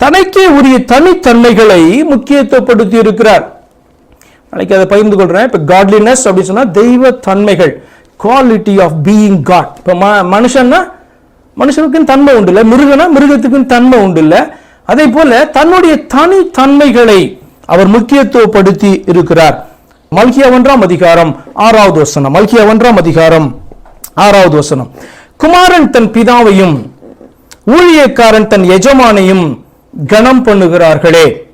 தனக்கே உரிய தனித்தன்மைகளை முக்கியத்துவப்படுத்தி இருக்கிறார். நாளைக்கு அதை பகிர்ந்து கொள்றேன். இப்போ காட்லினஸ் அப்படின்னு சொன்னா தெய்வ தன்மைகள் குவாலிட்டி ஆஃப் பீயிங் காட் இப்போ ம மனுஷன்னா மனுஷனுக்குன்னு தன்மை உண்டு இல்லை மிருகனா மிருகத்துக்குன்னு தன்மை உண்டு இல்லை அதே போல தன்னுடைய தனித்தன்மைகளை அவர் முக்கியத்துவப்படுத்தி இருக்கிறார். மல்கியா ஒன்றாம் அதிகாரம் ஆறாவது வசனம். மல்கியா ஒன்றாம் அதிகாரம் ஆறாவது வசனம். குமாரன் தன் பிதாவையும் ஊழியக்காரன் தன் எஜமானையும் கணம் பண்ணுகிறார்களே.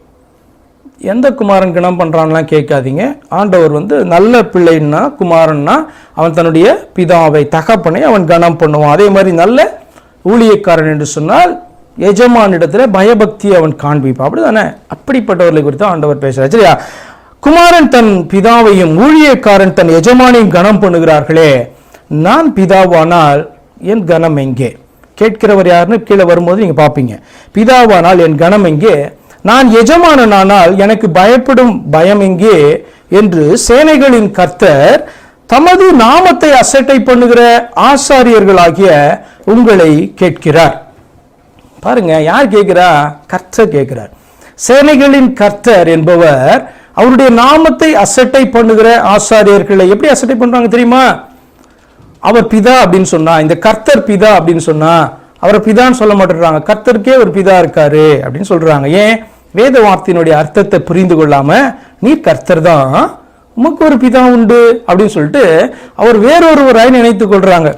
எந்த குமாரன் கணம் பண்ணுறான்லாம் கேட்காதீங்க. ஆண்டவர் வந்து நல்ல பிள்ளைன்னா குமாரன்னா அவன் தன்னுடைய பிதாவை தகப்பனை அவன் கணம் பண்ணுவான். அதே மாதிரி நல்ல ஊழியக்காரன் என்று சொன்னால் எஜமானிடத்தில் பயபக்தியை அவன் காண்பிப்பான். அப்படிதானே? அப்படிப்பட்டவர்களை குறித்து ஆண்டவர் பேசுகிறார் சரியா? குமாரன் தன் பிதாவையும் ஊழியக்காரன் தன் எஜமானையும் கணம் பண்ணுகிறார்களே. நான் பிதாவானால் என் கணம் எங்கே? கேட்கிறவர் யாருன்னு கீழே வரும்போது நீங்கள் பார்ப்பீங்க. பிதாவானால் என் கணம் எங்கே? நான் எஜமானனானால் எனக்கு பயப்படும் பயம் எங்கே? என்று சேனைகளின் கர்த்தர் தமது நாமத்தை அசட்டை பண்ணுகிற ஆசாரியர்களாகிய உங்களை கேட்கிறார். பாருங்க யார் கேட்கிறா? கர்த்தர் கேட்கிறார். சேனைகளின் கர்த்தர் என்பவர் அவருடைய நாமத்தை அசட்டை பண்ணுகிற ஆசாரியர்களை எப்படி அசட்டை பண்றாங்க தெரியுமா? அவர் பிதா அப்படின்னு சொன்னா இந்த கர்த்தர் பிதா அப்படின்னு சொன்னா அவரை பிதான்னு சொல்ல மாட்டேறாங்க கர்த்தருக்கே ஒரு பிதா இருக்காரு அப்படின்னு சொல்றாங்க. ஏன்? வேத வார்த்தையினுடைய அர்த்தத்தை புரிந்து கொள்ளாம நீ கர்த்தர் தான் உமக்கு ஒரு பிதா உண்டு அப்படின்னு சொல்லிட்டு அவர் வேறொருவராய் நினைத்துக் கொள்றாங்க.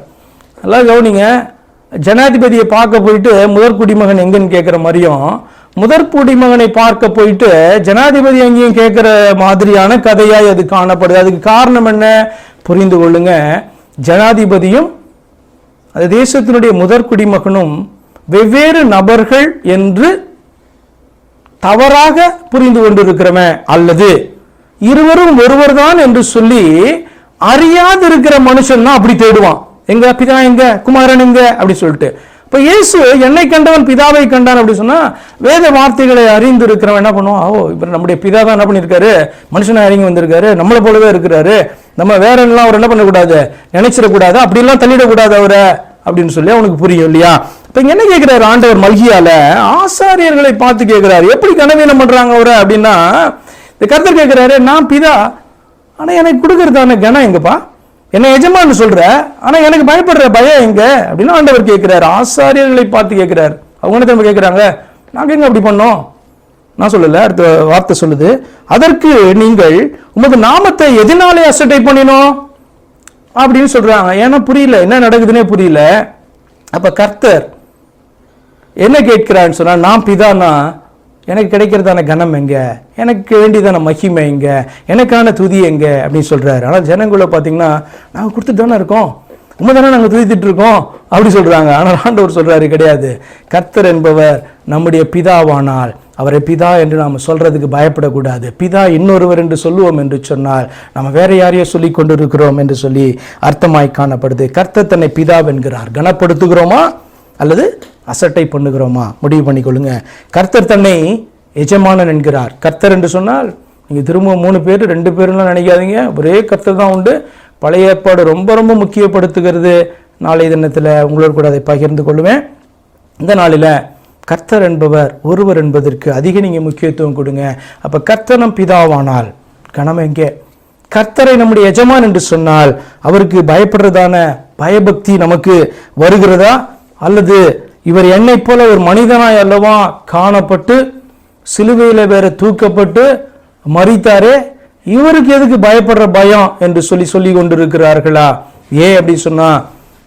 நல்லா கவனிங்க. ஜனாதிபதியை பார்க்க போயிட்டு முதற் குடிமகன் எங்கன்னு கேட்குற மாதிரியும் முதற் குடிமகனை பார்க்க போயிட்டு ஜனாதிபதி எங்கேயும் கேட்குற மாதிரியான கதையாய் அது காணப்படுது. அதுக்கு காரணம் என்ன? புரிந்து கொள்ளுங்க. ஜனாதிபதியும் அந்த தேசத்தினுடைய முதற் குடிமகனும் வெவ்வேறு நபர்கள் என்று தவறாக புரிந்து கொண்டிருக்கிறவன் அல்லது இருவரும் ஒருவர் தான் என்று சொல்லி அறியாது இருக்கிற மனுஷன் அப்படி தேடுவான். எங்க பிதா எங்க? குமாரன் எங்க? அப்படி சொல்லிட்டு. இப்ப இயேசு என்னை கண்டவன் பிதாவை கண்டான் அப்படி சொன்னா வேத வார்த்தைகளை அறிந்து இருக்கிறவன் என்ன பண்ணுவான்? ஓ இப்ப நம்முடைய பிதா தான் என்ன பண்ணிருக்காரு? மனுஷனை இறங்கி வந்திருக்காரு. நம்மளை போலவே இருக்கிறாரு. நம்ம வேற எல்லாம் அவர் என்ன பண்ணக்கூடாது? நினைச்சிடக்கூடாது. அப்படிலாம் தள்ளிடக்கூடாது அவரை. அப்படின்னு சொல்லி அவனுக்கு புரியும் இல்லையா? இப்ப என்ன கேட்கிறாரு ஆண்டவர் மல்கியால? ஆசாரியர்களை பார்த்து கேட்கிறாரு எப்படி கனவீனம் பண்றாங்க அவரை அப்படின்னா இந்த கருத்தர் கேட்கிறாரு நான் பிதா ஆனா எனக்கு கொடுக்கறதான கனம் எங்கப்பா? என்ன எஜமான்னு சொல்ற. ஆனா எனக்கு பயப்படுற பயம் எங்க? அப்படின்னு ஆண்டவர் கேட்குறாரு ஆசாரியர்களை பார்த்து கேட்குறாரு அவங்க என்ன திரும்ப கேட்கிறாங்க நாங்க எங்க அப்படி பண்ணோம்? நான் சொல்லல அடுத்த வார்த்தை சொல்லுது. அதற்கு நீங்கள் உமது நாமத்தை எதனாலே அசட்டை பண்ணினோம்? அப்படின்னு சொல்றாங்க. ஏன்னா புரியல என்ன நடக்குதுன்னே புரியல. அப்ப கர்த்தர் என்ன கேட்கிறான்னு சொன்னா நான் பிதானா? எனக்கு கிடைக்கிறதான கனம் எங்க? எனக்கு வேண்டியதான மகிமை எங்க? எனக்கான துதி எங்க? அப்படின்னு சொல்றாரு. ஆனா ஜனங்களை பாத்தீங்கன்னா நாங்க கொடுத்துட்டு தானே இருக்கோம். உண்மை தானே நாங்கள் துதித்துட்டு இருக்கோம். அப்படி சொல்றாங்க. ஆனால் ஆண்டவர் சொல்றாரு கிடையாது. கர்த்தர் என்பவர் நம்முடைய பிதாவானால். அவரை பிதா என்று நாம் சொல்றதுக்கு பயப்படக்கூடாது. பிதா இன்னொருவர் என்று சொல்லுவோம் என்று சொன்னால் நம்ம வேற யாரையோ சொல்லி கொண்டிருக்கிறோம் என்று சொல்லி அர்த்தமாய் காணப்படுது. கர்த்தர் தன்னை பிதாவென்கிறார். கனப்படுத்துகிறோமா? அல்லது அசட்டை பண்ணுகிறோமா? முடிவு பண்ணிக்கொள்ளுங்க. கர்த்தர் தன்னை எஜமானன் என்கிறார். கர்த்தர் என்று சொன்னால் நீங்கள் திரும்ப மூணு பேர் ரெண்டு பேரும்லாம் நினைக்காதீங்க. ஒரே கர்த்தர் தான் உண்டு. பழைய ஏற்பாடு ரொம்ப ரொம்ப முக்கியப்படுத்துகிறது. நாளைய தினத்தில் உங்களோட கூட அதை பகிர்ந்து கொள்ளுவேன். இந்த நாளில் கர்த்தர் என்பவர் ஒருவர் என்பதற்கு அதிக நீங்க முக்கியத்துவம் கொடுங்க. அப்போ கர்த்தனம் பிதாவானால். கணம் எங்கே? கர்த்தரை நம்முடைய எஜமான் என்று சொன்னால் அவருக்கு பயப்படுறதான பயபக்தி நமக்கு வருகிறதா? அல்லது இவர் என்னை போல ஒரு மனிதனாய் அல்லவா காணப்பட்டு சிலுவையில வேற தூக்கப்பட்டு மறித்தாரே இவருக்கு எதுக்கு பயப்படுற பயம் என்று சொல்லி சொல்லி கொண்டிருக்கிறார்களா? ஏன் அப்படி சொன்னா?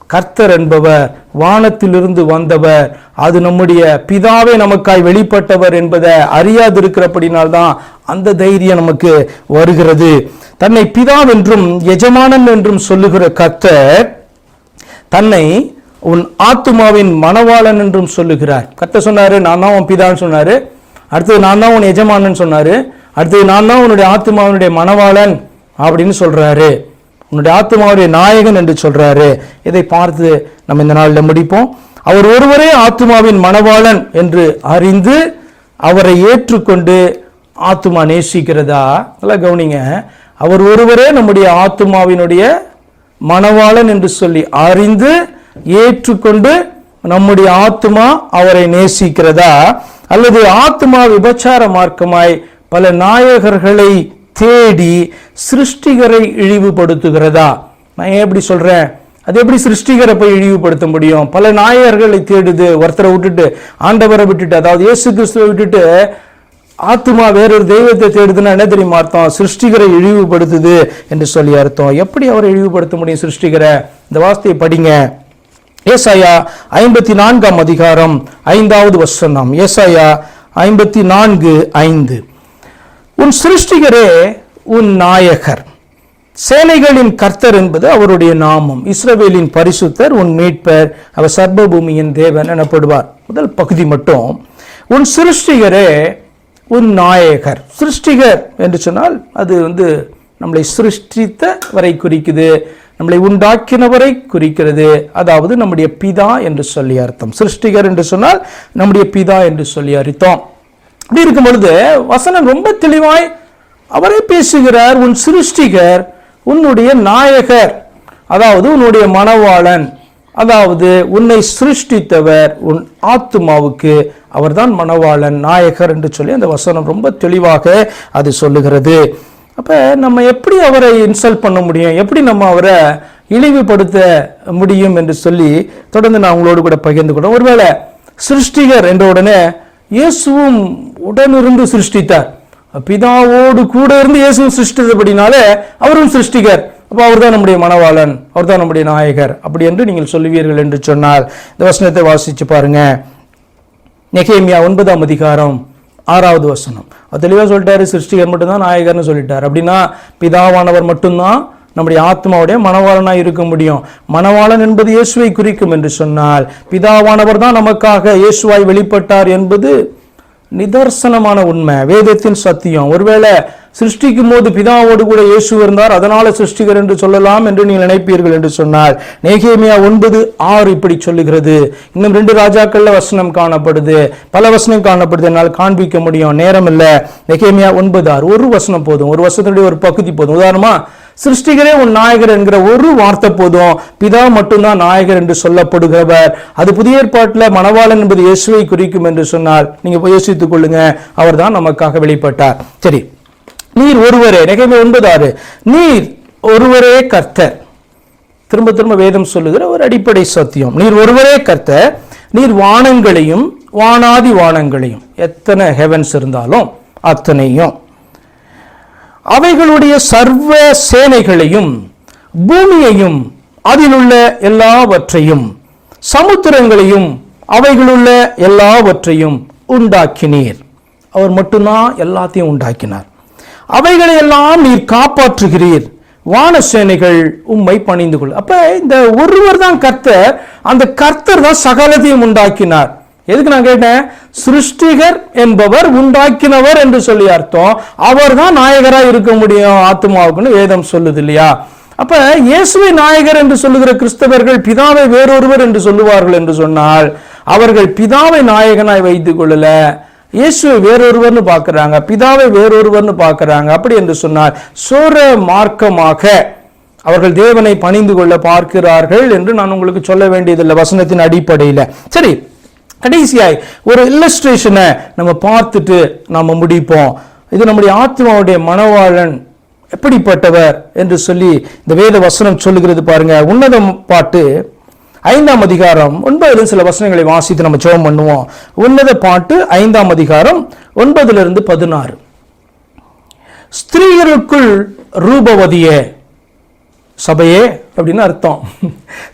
கர்த்தர் என்பவர் வானத்திலிருந்து வந்தவர் அது நம்முடைய பிதாவே நமக்காய் வெளிப்பட்டவர் என்பதை அறியாதிருக்கிறபடினால்தான் அந்த தைரியம் நமக்கு வருகிறது. தன்னை பிதாவென்றும் எஜமானன் என்றும் சொல்லுகிற கர்த்தர் தன்னை உன் ஆத்துமாவின் மணவாளன் என்றும் சொல்லுகிறார். கர்த்தர் சொன்னாரு நான் தான் உன் பிதான்னு சொன்னாரு. அடுத்தது நான் தான் உன் எஜமானன் சொன்னாரு. அடுத்தது நான் தான் உன்னுடைய ஆத்துமாவினுடைய மணவாளன் அப்படின்னு சொல்றாரு. உன்னுடைய ஆத்துமாவுடைய நாயகன் என்று சொல்றாரு. இதை பார்த்து நம்ம இந்த நாளில் முடிப்போம். அவர் ஒருவரே ஆத்துமாவின் மணவாளன் என்று அறிந்து அவரை ஏற்றுக்கொண்டு ஆத்துமா நேசிக்கிறதா? நல்லா கவனிங்க. அவர் ஒருவரே நம்முடைய ஆத்துமாவினுடைய மணவாளன் என்று சொல்லி அறிந்து ஏற்றுக்கொண்டு நம்முடைய ஆத்மா அவரை நேசிக்கிறதா? அல்லது ஆத்மா விபச்சார மார்க்கமாய் பல நாயகர்களை தேடி சிருஷ்டிகரை இழிவுபடுத்துகிறதா? நான் ஏன் எப்படி சொல்கிறேன் அது எப்படி சிருஷ்டிகரை போய் இழிவுபடுத்த முடியும்? பல நாயகர்களை தேடுது ஒருத்தரை விட்டுட்டு ஆண்டவரை விட்டுட்டு அதாவது இயேசு கிறிஸ்துவை விட்டுட்டு ஆத்மா வேறொரு தெய்வத்தை தேடுதுன்னா என்ன தெரியுமா அர்த்தம்? சிருஷ்டிகரை இழிவுபடுத்துது என்று சொல்லி அர்த்தம். எப்படி அவரை இழிவுபடுத்த முடியும் சிருஷ்டிகரை? இந்த வார்த்தையை படிங்க. ஏசாயா ஐம்பத்தி நான்காம் அதிகாரம் ஐந்தாவது வசனம். ஏசாயா ஐம்பத்தி நான்கு ஐந்து. உன் சிருஷ்டிகரே உன் நாயகர். சேனைகளின் கர்த்தர் என்பது அவருடைய நாமம். இஸ்ரவேலின் பரிசுத்தர் உன் மீட்பர் அவர் சர்வபூமியின் தேவன் எனப்படுவார். முதல் பகுதி மட்டும். உன் சிருஷ்டிகரே உன் நாயகர். சிருஷ்டிகர் என்று சொன்னால் அது வந்து நம்மளை சிருஷ்டித்த வரை குறிக்குது நம்மளை உண்டாக்கினவரை குறிக்கிறது. அதாவது நம்முடைய பிதா என்று சொல்லி அர்த்தம். சிருஷ்டிகர் என்று சொன்னால் நம்முடைய பிதா என்று சொல்லி அர்த்தம். அப்படி இருக்கும் பொழுது வசனம் ரொம்ப தெளிவாய் அவரே பேசுகிறார் உன் சிருஷ்டிகர் உன்னுடைய நாயகர் அதாவது உன்னுடைய மணவாளன் அதாவது உன்னை சிருஷ்டித்தவர் உன் ஆத்துமாவுக்கு அவர்தான் மணவாளன் நாயகர் என்று சொல்லி அந்த வசனம் ரொம்ப தெளிவாக அது சொல்லுகிறது. அப்போ நம்ம எப்படி அவரை இன்சல்ட் பண்ண முடியும்? எப்படி நம்ம அவரை இழிவுபடுத்த முடியும் என்று சொல்லி தொடர்ந்து நான் உங்களோடு கூட பகிர்ந்து கொண்டோம் ஒருவேளை சிருஷ்டிகர் என்ற உடனே இயேசுவும் உடனிருந்து சிருஷ்டித்தார். பிதாவோடு கூட இருந்து இயேசுவும் சிருஷ்டித்தபடினாலே அவரும் சிருஷ்டிகர். அப்போ அவர்தான் நம்முடைய மணவாளன் அவர்தான் நம்முடைய நாயகர். அப்படி என்று நீங்கள் சொல்லுவீர்கள் என்று சொன்னார் இந்த வசனத்தை வாசிச்சு பாருங்க. நெகேமியா ஒன்பதாம் அதிகாரம் ஆறாவது வசனம். அவர் தெளிவாக சொல்லிட்டாரு சிருஷ்டிகர் மட்டும்தான் நாயகர்னு சொல்லிட்டார். அப்படின்னா பிதாவானவர் மட்டும்தான் நம்முடைய ஆத்மாவுடைய மணவாளனாய் இருக்க முடியும். மணவாளன் என்பது இயேசுவை குறிக்கும் என்று சொன்னால் பிதாவானவர் தான் நமக்காக இயேசுவாய் வெளிப்பட்டார் என்பது நிதர்சனமான உண்மை. வேதத்தின் சத்தியம். ஒருவேளை சிருஷ்டிக்கும் போது பிதாவோடு கூட இயேசு இருந்தார் அதனால சிருஷ்டிகர் என்று சொல்லலாம் என்று நீங்கள் நினைப்பீர்கள் என்று சொன்னால் நேகேமியா ஒன்பது ஆறு இப்படி சொல்லுகிறது. இன்னும் ரெண்டு ராஜாக்கள்ல வசனம் காணப்படுது. பல வசனம் காணப்படுது. என்னால் காண்பிக்க முடியும். நேரம் இல்லை. நெகேமியா ஒன்பது ஆறு. ஒரு வசனம் போதும். ஒரு வசனத்துடைய ஒரு பகுதி போதும். உதாரணமா சிருஷ்டிகரே உன் நாயகர் என்கிற ஒரு வார்த்தை போதும். பிதா மட்டும்தான் நாயகர் என்று சொல்லப்படுகிறவர். அது புதிய ஏற்பாட்டில் மணவாளன் என்பது இயேசுவை குறிக்கும் என்று சொன்னால் நீங்க யோசித்துக் கொள்ளுங்க. அவர்தான் நமக்காக வெளிப்பட்டார். சரி. நீர் ஒருவரே நிகழ்வு ஒன்பது ஆறு நீர் ஒருவரே கர்த்தர். திரும்ப திரும்ப வேதம் சொல்லுகிற ஒரு அடிப்படை சத்தியம். நீர் ஒருவரே கர்த்தர். நீர் வானங்களையும் வானாதி வானங்களையும் எத்தனை ஹெவன்ஸ் இருந்தாலும் அத்தனையும். அவைகளுடைய சர்வ சேனைகளையும் பூமியையும் அதிலுள்ள எல்லாவற்றையும் சமுத்திரங்களையும் அவைகளுள்ள எல்லாவற்றையும் உண்டாக்கினீர். அவர் மட்டும்தான் எல்லாத்தையும் உண்டாக்கினார். அவைகளை எல்லாம் நீர் காப்பாற்றுகிறீர். வான சேனைகள் உம்மை பணிந்து கொள். அப்ப இந்த ஒருவர் தான் கர்த்தர் அந்த கர்த்தர் தான் சகலத்தையும் உண்டாக்கினார். எதுக்கு நான் கேட்டேன்? சிருஷ்டிகர் என்பவர் உண்டாக்கினவர் என்று சொல்லி அர்த்தம். அவர் தான் நாயகரா இருக்க முடியும் ஆத்மாவுக்குன்னு வேதம் சொல்லுது இல்லையா? அப்ப இயேசுவை நாயகர் என்று சொல்லுகிற கிறிஸ்தவர்கள் பிதாவை வேறொருவர் என்று சொல்லுவார்கள் என்று சொன்னால் அவர்கள் பிதாவை நாயகனாய் வைத்துக் கொள்ளல. இயேசுவை வேறொருவர்னு பார்க்குறாங்க. பிதாவை வேறொருவர்னு பார்க்குறாங்க. அப்படி என்று சொன்னார் சோர மார்க்கமாக அவர்கள் தேவனை பணிந்து கொள்ள பார்க்கிறார்கள் என்று நான் உங்களுக்கு சொல்ல வேண்டியதில்லை வசனத்தின் அடிப்படையில். சரி கடைசியாய் ஒரு இல்லஸ்ட்ரேஷனை நம்ம பார்த்துட்டு நாம் முடிப்போம். இது நம்முடைய ஆத்மாவுடைய மனவாளன் எப்படிப்பட்டவர் என்று சொல்லி இந்த வேத வசனம் சொல்லுகிறது பாருங்க. உன்னதம் பாட்டு ஐந்தாம் அதிகாரம் ஒன்பதுல சில வசனங்களை வாசித்து நம்ம ஜெபம் பண்ணுவோம். உன்னத பாட்டு ஐந்தாம் அதிகாரம் ஒன்பதுல இருந்து பதினாறு. ஸ்திரீகளுக்குள் ரூபவதியே சபையே அப்படின்னு அர்த்தம்.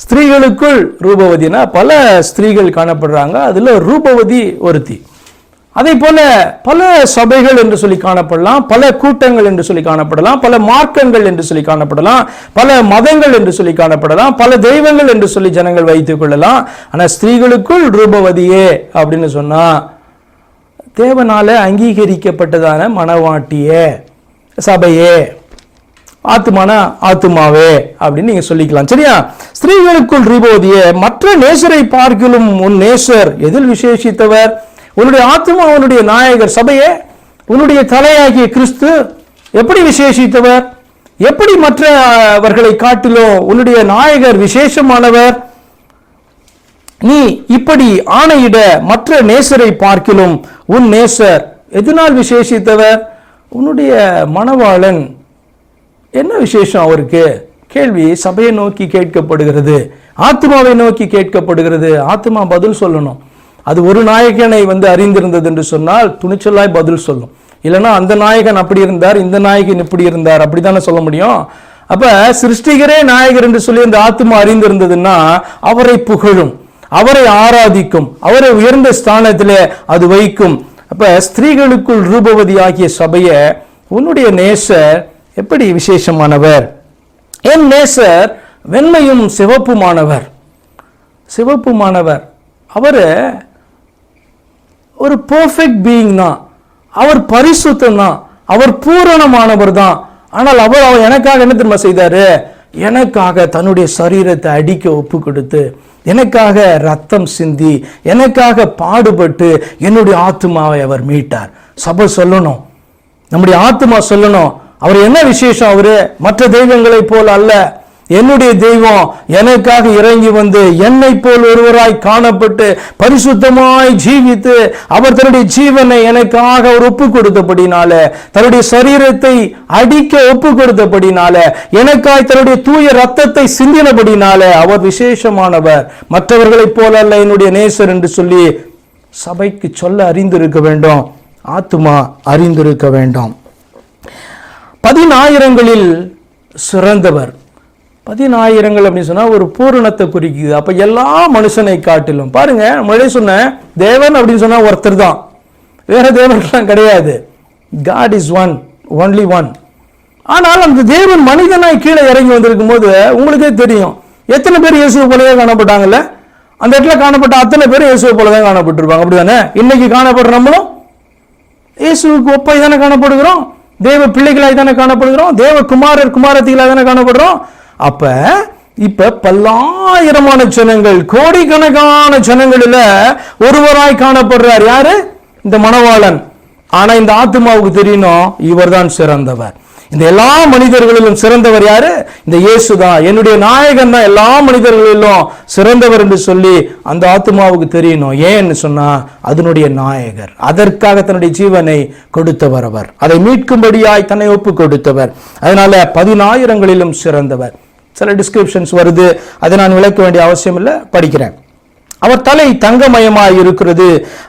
ஸ்திரீகளுக்குள் ரூபவதினா பல ஸ்திரீகள் காணப்படுறாங்க. அதில் ரூபவதி ஒருத்தி. அதே போல பல சபைகள் என்று சொல்லி காணப்படலாம். பல கூட்டங்கள் என்று சொல்லி காணப்படலாம். பல மார்க்கங்கள் என்று சொல்லி காணப்படலாம். பல மதங்கள் என்று சொல்லி காணப்படலாம். பல தெய்வங்கள் என்று சொல்லி ஜனங்கள் வைத்துக் கொள்ளலாம். ஆனால் ஸ்திரீகளுக்குள் ரூபவதியே அப்படின்னு சொன்னா தேவனால அங்கீகரிக்கப்பட்டதான மனவாட்டிய சபையே. ஆத்துமானா ஆத்துமாவே அப்படின்னு நீங்க சொல்லிக்கலாம். சரியா? ஸ்திரீகளுக்குள் ரீபோதிய மற்ற நேசரை பார்க்கிலும் உன் நேசர் எதில் விசேஷித்தவர்? உன்னுடைய ஆத்மா உன்னுடைய நாயகர் சபையே உன்னுடைய தலையாகிய கிறிஸ்து எப்படி விசேஷித்தவர்? எப்படி மற்றவர்களை காட்டிலும் உன்னுடைய நாயகர் விசேஷமானவர்? நீ இப்படி ஆணையிட மற்ற நேசரை பார்க்கிலும் உன் நேசர் எதனால் விசேஷித்தவர்? உன்னுடைய மணவாளன் என்ன விசேஷம் அவருக்கு? கேள்வி சபையை நோக்கி கேட்கப்படுகிறது. ஆத்மாவை நோக்கி கேட்கப்படுகிறது. ஆத்மா பதில் சொல்லணும். அது ஒரு நாயகனை வந்து அறிந்திருந்தது என்று சொன்னால் துணிச்சலாய் பதில் சொல்லும். இல்லைன்னா அந்த நாயகன் அப்படி இருந்தார் இந்த நாயகன் இப்படி இருந்தார் அப்படி தானே சொல்ல முடியும்? அப்போ சிருஷ்டிகரே நாயகர் என்று சொல்லி அந்த ஆத்மா அறிந்திருந்ததுன்னா அவரை புகழும் அவரை ஆராதிக்கும் அவரை உயர்ந்த ஸ்தானத்தில் அது வைக்கும். அப்போ ஸ்திரீகளுக்குள் ரூபவதி ஆகிய சபையை உன்னுடைய நேசர் எப்படி விசேஷமானவர்? என் நேசர் வெண்மையும் சிவப்புமானவர். சிவப்புமானவர். அவர் ஒரு பர்ஃபெக்ட் பீயிங் தான் அவர் பரிசுத்தம் தான் அவர் பூரணமானவர் தான். ஆனால் அவர் அவர் எனக்காக என்ன திரும்ப செய்தார்? எனக்காக தன்னுடைய சரீரத்தை அடிக்க ஒப்பு கொடுத்து எனக்காக ரத்தம் சிந்தி எனக்காக பாடுபட்டு என்னுடைய ஆத்மாவை அவர் மீட்டார். சபை சொல்லணும். நம்முடைய ஆத்மா சொல்லணும். அவர் என்ன விசேஷம் அவர்? மற்ற தெய்வங்களைப் போல் அல்ல. என்னுடைய தெய்வம் எனக்காக இறங்கி வந்து என்னை போல் ஒருவராய் காணப்பட்டு பரிசுத்தமாய் ஜீவித்து அவர் தன்னுடைய ஜீவனை எனக்காக அவர் ஒப்பு கொடுத்தபடினால தன்னுடைய சரீரத்தை அடிக்க ஒப்பு கொடுத்தபடினால எனக்காய் தன்னுடைய தூய ரத்தத்தை சிந்தினபடினால அவர் விசேஷமானவர். மற்றவர்களைப் போல அல்ல என்னுடைய நேசர் என்று சொல்லி சபைக்கு சொல்ல அறிந்திருக்க வேண்டும். ஆத்துமா அறிந்திருக்க வேண்டும். பதினாயிரங்களில் சிறந்தவர். பதினாயிரங்கள் அப்படின்னு சொன்னால் ஒரு பூரணத்தை குறிக்குது. அப்போ எல்லா மனுஷனை காட்டிலும். பாருங்க முன்னாடியே சொன்னேன் தேவன் அப்படின்னு சொன்னால் ஒருத்தர் தான். வேற தேவன்லாம் கிடையாது. God is one only one ஆனால் அந்த தேவன் மனிதனாய் கீழே இறங்கி வந்திருக்கும் போது உங்களுக்கே தெரியும். எத்தனை பேர் இயேசுவை போலவே காணப்பட்டாங்கல்ல? அந்த இடத்துல காணப்பட்ட அத்தனை பேர் இயேசுவை போல தான் காணப்பட்டிருப்பாங்க. அப்படிதானே? இன்னைக்கு காணப்படுற நம்மளும் இயேசுவுக்கு ஒப்பாய் தானே காணப்படுகிறோம்? தேவ பிள்ளைகளாய் தானே காணப்படுகிறோம் தேவ குமாரர் குமாரத்திகளாக தானே காணப்படுறோம் அப்ப இப்ப பல்லாயிரமான ஜனங்கள் கோடிக்கணக்கான ஜனங்களில் ஒருவராய் காணப்படுறார் யாரு? இந்த மணவாளன். ஆனா இந்த ஆத்மாவுக்கு தெரியணும் இவர்தான் சிறந்தவர். இந்த எல்லா மனிதர்களிலும் சிறந்தவர் யாரு? இந்த இயேசு தான் என்னுடைய நாயகன் தான் எல்லா மனிதர்களிலும் சிறந்தவர் என்று சொல்லி அந்த ஆத்மாவுக்கு தெரியணும் ஏன்னு சொன்னா அதனுடைய நாயகர். அதற்காக தன்னுடைய ஜீவனை கொடுத்தவர் அவர். அதை மீட்கும்படியாய் தன்னை ஒப்பு கொடுத்தவர். அதனால பதினாயிரங்களிலும் சிறந்தவர். சில டிஸ்கிரிப்ஷன்ஸ் வருது. அதை நான் விளக்க வேண்டிய அவசியம் இல்லை படிக்கிறேன். அவர் தலை தங்கமயமாய் இருக்கிறது.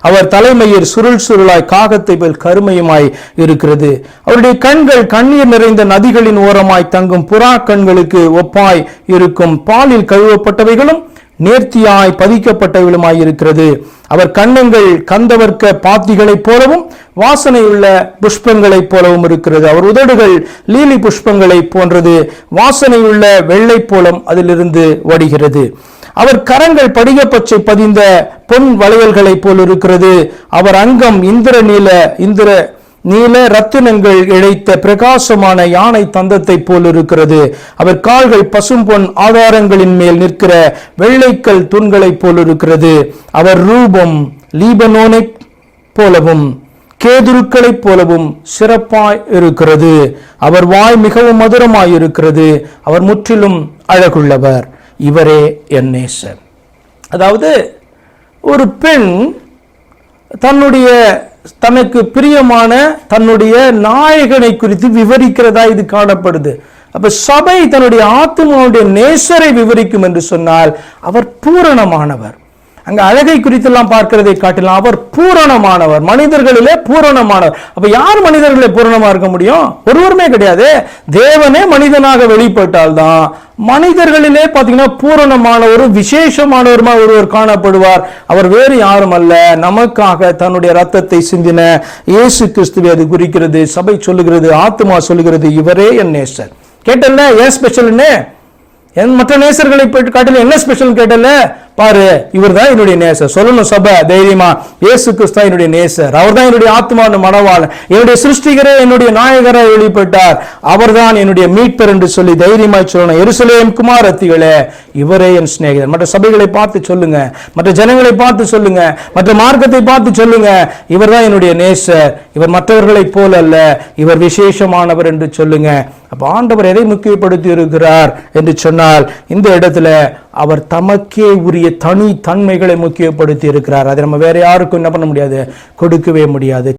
அவர் தலைமயிர் சுருள் சுருளாய் காகத்தை போல் கருமையுமாய் இருக்கிறது. அவருடைய கண்கள் கண்ணீர் நிறைந்த நதிகளின் ஓரமாய் தங்கும் புறா கண்களுக்கு ஒப்பாய் இருக்கும். பாலில் கழுவப்பட்டவைகளும் நேர்த்தியாய் பதிக்கப்பட்டவளுமாய் இருக்கிறது. அவர் கண்ணங்கள் கந்தவர்க்க பாத்திகளைப் போலவும் வாசனையுள்ள புஷ்பங்களைப் போலவும் இருக்கிறது. அவர் உதடுகள் லீலி புஷ்பங்களைப் போன்றது. வாசனையுள்ள வெள்ளை போலம் அதிலிருந்து வடிகிறது. அவர் கரங்கள் படிகப்பச்சை பதிந்த பொன் வளையல்களைப் போல் இருக்கிறது. அவர் அங்கம் இந்திர நீல இந்திர நீல ரத்தினங்கள் இழைத்த பிரகாசமான யானை தந்தத்தை போல் இருக்கிறது. அவர் கால்கள் பசும்பொன் ஆதாரங்களின் மேல் நிற்கிற வெள்ளைக்கல் தூண்களைப் போல் இருக்கிறது. அவர் ரூபம் லீபனோனைப் போலவும் கேதுருக்களைப் போலவும் சிறப்பாய் இருக்கிறது. அவர் வாய் மிகவும் மதுரமாய் இருக்கிறது. அவர் முற்றிலும் அழகுள்ளவர். இவரே என் நேசர் அதாவது ஒரு பெண் தன்னுடைய தனக்கு பிரியமான தன்னுடைய நாயகனை குறித்து விவரிக்கிறதா இது காணப்படுது. அப்ப சபை தன்னுடைய ஆத்மாவுடைய நேசரை விவரிக்கும் என்று சொன்னால் அவர் பூரணமானவர். அங்க அழகை குறித்தெல்லாம் பார்க்கிறதை காட்டிலாம் அவர் பூரணமானவர். மனிதர்களிலே பூரணமானவர். அப்ப யார் மனிதர்களே பூரணமா இருக்க முடியும்? ஒருவருமே கிடையாது. தேவனே மனிதனாக வெளிப்பட்டால்தான். மனிதர்களிலே பார்த்தீங்கன்னா பூரணமானவரும் விசேஷமானவருமா ஒருவர் காணப்படுவார். அவர் வேறு யாரும் அல்ல. நமக்காக தன்னுடைய ரத்தத்தை சிந்தின இயேசு கிறிஸ்துவை அது குறிக்கிறது சபை சொல்லுகிறது ஆத்மா சொல்லுகிறது. இவரே என் நேசர். கேட்டல்ல? ஏன் ஸ்பெஷல்னு என் மற்ற நேசர்களை போயிட்டு காட்டல என்ன ஸ்பெஷல் கேட்டல பாரு இவர் தான் என்னுடைய நேசர். சொல்லணும் சபை தைரியமா. இயேசு கிறிஸ்து தான் என்னுடைய நேசர். அவர் தான் என்னுடைய ஆத்மான மனவாளன். என்னுடைய சிருஷ்டிகரே என்னுடைய நாயகரை வெளிப்பட்டார். அவர்தான் என்னுடைய மீட்பர் என்று சொல்லி தைரியமாய் சொல்லணும். எருசலேம் குமாரத்திகளே இவரே என் சிநேகிதர். மற்ற சபைகளை பார்த்து சொல்லுங்க. மற்ற ஜனங்களை பார்த்து சொல்லுங்க. மற்ற மார்க்கத்தை பார்த்து சொல்லுங்க. இவர் தான் என்னுடைய நேசர். இவர் மற்றவர்களைப் போல அல்ல. இவர் விசேஷமானவர் என்று சொல்லுங்க. அப்ப ஆண்டவர் எதை முக்கியப்படுத்தி இருக்கிறார் என்று சொன்னால் இந்த இடத்துல அவர் தமக்கே உரிய தனி தன்மைகளை முக்கியப்படுத்தி இருக்கிறார். அதை நம்ம வேற யாருக்கும் என்ன பண்ண முடியாது? கொடுக்கவே முடியாது.